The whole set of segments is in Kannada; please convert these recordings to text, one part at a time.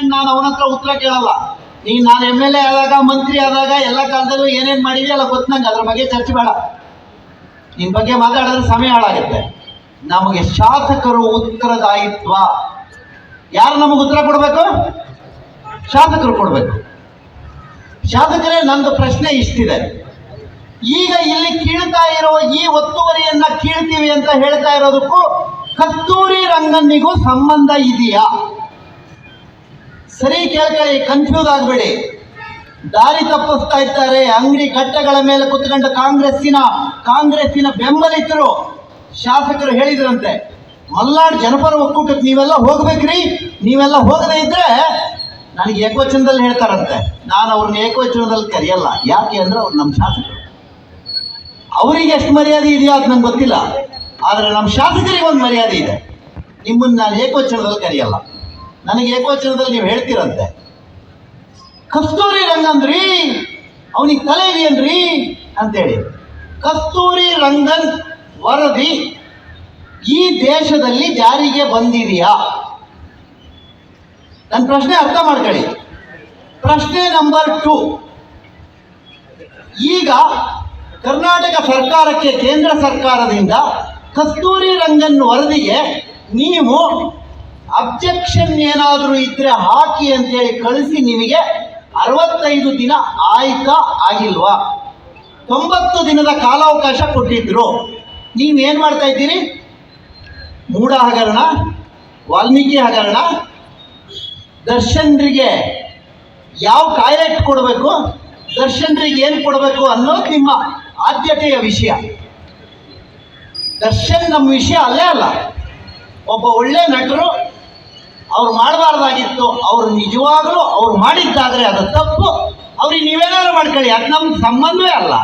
ನಾನು ಅವನ ಹತ್ರ ಉತ್ತರ ಕೇಳಲ್ಲ. ನೀನ್ ನಾನು ಎಂ ಎಲ್ ಎ ಆದಾಗ, ಮಂತ್ರಿ ಆದಾಗ ಎಲ್ಲ ಕಾಲದಲ್ಲೂ ಏನೇನ್ ಮಾಡಿದೆಯಲ್ಲ ಗೊತ್ತು ನಂಗೆ. ಅದ್ರ ಬಗ್ಗೆ ಚರ್ಚೆ ಬೇಡ. ನಿನ್ ಬಗ್ಗೆ ಮಾತಾಡಿದ್ರೆ ಸಮಯ ಹಾಳಾಗುತ್ತೆ. ನಮಗೆ ಶಾಸಕರು ಉತ್ತರದಾಯಿತ್ವ ಯಾರು ನಮಗೆ ಉತ್ತರ ಕೊಡಬೇಕು? ಶಾಸಕರು ಕೊಡಬೇಕು. ಶಾಸಕರೇ, ನಂದು ಪ್ರಶ್ನೆ ಇಷ್ಟಿದೆ. ಈಗ ಇಲ್ಲಿ ಕೀಳ್ತಾ ಇರೋ ಈ ಒತ್ತುವರಿಯನ್ನ ಕೀಳ್ತೀವಿ ಅಂತ ಹೇಳ್ತಾ ಇರೋದಕ್ಕೂ ಕಸ್ತೂರಿ ರಂಗನ್ನಿಗೂ ಸಂಬಂಧ ಇದೆಯಾ? ಸರಿ ಕೇಳ್ಕೊಳ್ಳಿ ಕನ್ಫ್ಯೂಸ್ ಆಗಬೇಡಿ. ದಾರಿ ತಪ್ಪಿಸ್ತಾ ಇರ್ತಾರೆ, ಅಂಗಡಿ ಕಟ್ಟೆಗಳ ಮೇಲೆ ಕುತ್ಕೊಂಡು ಕಾಂಗ್ರೆಸ್ಸಿನ ಕಾಂಗ್ರೆಸ್ಸಿನ ಬೆಂಬಲಿತರು ಶಾಸಕರು ಹೇಳಿದ್ರಂತೆ. ಮಲ್ನಾಡ್ ಜನಪರ ಒಕ್ಕೂಟಕ್ಕೆ ನೀವೆಲ್ಲ ಹೋಗ್ಬೇಕ್ರಿ. ನೀವೆಲ್ಲ ಹೋಗದೇ ಇದ್ರೆ ನನಗೆ ಏಕವಚನದಲ್ಲಿ ಹೇಳ್ತಾರಂತೆ. ನಾನು ಅವ್ರನ್ನ ಏಕವಚನದಲ್ಲಿ ಕರೆಯಲ್ಲ. ಯಾಕೆ ಅಂದ್ರೆ ಅವ್ರು ನಮ್ಮ ಶಾಸಕರು. ಅವರಿಗೆ ಎಷ್ಟು ಮರ್ಯಾದೆ ಇದೆಯೋ ಅದು ನಂಗೆ ಗೊತ್ತಿಲ್ಲ. ಆದರೆ ನಮ್ಮ ಶಾಸಕರಿಗೆ ಒಂದು ಮರ್ಯಾದೆ ಇದೆ. ನಿಮ್ಮನ್ನು ನಾನು ಏಕವಚನದಲ್ಲಿ ಕರೆಯಲ್ಲ. ನನಗೆ ಏಕವಚನದಲ್ಲಿ ನೀವು ಹೇಳ್ತೀರಂತೆ. ಕಸ್ತೂರಿ ರಂಗನ್ರಿ ಅವನಿಗೆ ತಲೆ ಇದೆಯನ್ರಿ ಅಂತೇಳಿ. ಕಸ್ತೂರಿ ರಂಗನ್ ವರದಿ ಈ ದೇಶದಲ್ಲಿ ಜಾರಿಗೆ ಬಂದಿದೆಯಾ? ನನ್ನ ಪ್ರಶ್ನೆ ಅರ್ಥ ಮಾಡ್ಕೊಳ್ಳಿ. ಪ್ರಶ್ನೆ ನಂಬರ್ ಟು. ಈಗ ಕರ್ನಾಟಕ ಸರ್ಕಾರಕ್ಕೆ ಕೇಂದ್ರ ಸರ್ಕಾರದಿಂದ ಕಸ್ತೂರಿ ರಂಗನ್ ವರದಿಗೆ ನೀವು ಅಬ್ಜೆಕ್ಷನ್ ಏನಾದರೂ ಇದ್ರೆ ಹಾಕಿ ಅಂತೇಳಿ ಕಳಿಸಿ ನಿಮಗೆ ಅರವತ್ತೈದು ದಿನ ಆಯ್ತಾ ಆಗಿಲ್ವಾ? ತೊಂಬತ್ತು ದಿನದ ಕಾಲಾವಕಾಶ ಕೊಟ್ಟಿದ್ರು. ನೀವೇನು ಮಾಡ್ತಾ ಇದ್ದೀರಿ? ಮೂಢ ಹಗರಣ, ವಾಲ್ಮೀಕಿ ಹಗರಣ, ದರ್ಶನರಿಗೆ ಯಾವ ಕಾಯ್ಲೆಟ್ ಕೊಡಬೇಕು ದರ್ಶನರಿಗೆ ಏನು ಕೊಡಬೇಕು ಅನ್ನೋದು ನಿಮ್ಮ ಆದ್ಯತೆಯ ವಿಷಯ. ದರ್ಶನ್ ನಮ್ಮ ವಿಷಯ ಅಲ್ಲೇ ಅಲ್ಲ. ಒಬ್ಬ ಒಳ್ಳೆ ನಟರು ಅವ್ರು ಮಾಡಬಾರ್ದಾಗಿತ್ತು, ಅವ್ರು ನಿಜವಾಗಲೂ ಅವ್ರು ಮಾಡಿದ್ದಾದರೆ ಅದು ತಪ್ಪು. ಅವ್ರಿಗೆ ನೀವೇನಾದ್ರು ಮಾಡ್ಕೊಳ್ಳಿ, ಅದು ನಮ್ಮ ಸಂಬಂಧವೇ ಅಲ್ಲ.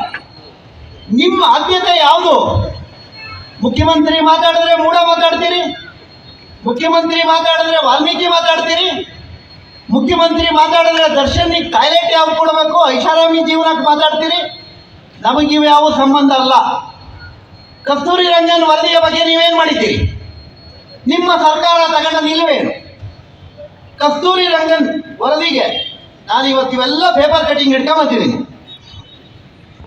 ನಿಮ್ಮ ಆದ್ಯತೆ ಯಾವುದು? ಮುಖ್ಯಮಂತ್ರಿ ಮಾತಾಡಿದ್ರೆ ಮೂಢ ಮಾತಾಡ್ತೀರಿ? ಮುಖ್ಯಮಂತ್ರಿ ಮಾತಾಡಿದ್ರೆ ವಾಲ್ಮೀಕಿ ಮಾತಾಡ್ತೀರಿ? ಮುಖ್ಯಮಂತ್ರಿ ಮಾತಾಡಿದ್ರೆ ದರ್ಶನಿಗೆ ಟಾಯ್ಲೆಟ್ ಯಾವ ಕೊಡಬೇಕು? ಐಷಾರಾಮಿ ಜೀವನಕ್ಕೆ ಮಾತಾಡ್ತೀರಿ? ನಮಗಿವು ಯಾವ ಸಂಬಂಧ ಅಲ್ಲ. ಕಸ್ತೂರಿ ರಂಗನ್ ವರದಿಯ ಬಗ್ಗೆ ನೀವೇನು ಮಾಡಿದ್ದೀರಿ? ನಿಮ್ಮ ಸರ್ಕಾರ ತಗೊಂಡ ನಿಲುವೇನು? ಕಸ್ತೂರಿ ರಂಗನ್ ವರದಿಗೆ. ನಾನು ಇವತ್ತು ಇವೆಲ್ಲ ಪೇಪರ್ ಕಟಿಂಗ್ ಇಟ್ಕೊಂಬಂದಿದ್ದೀನಿ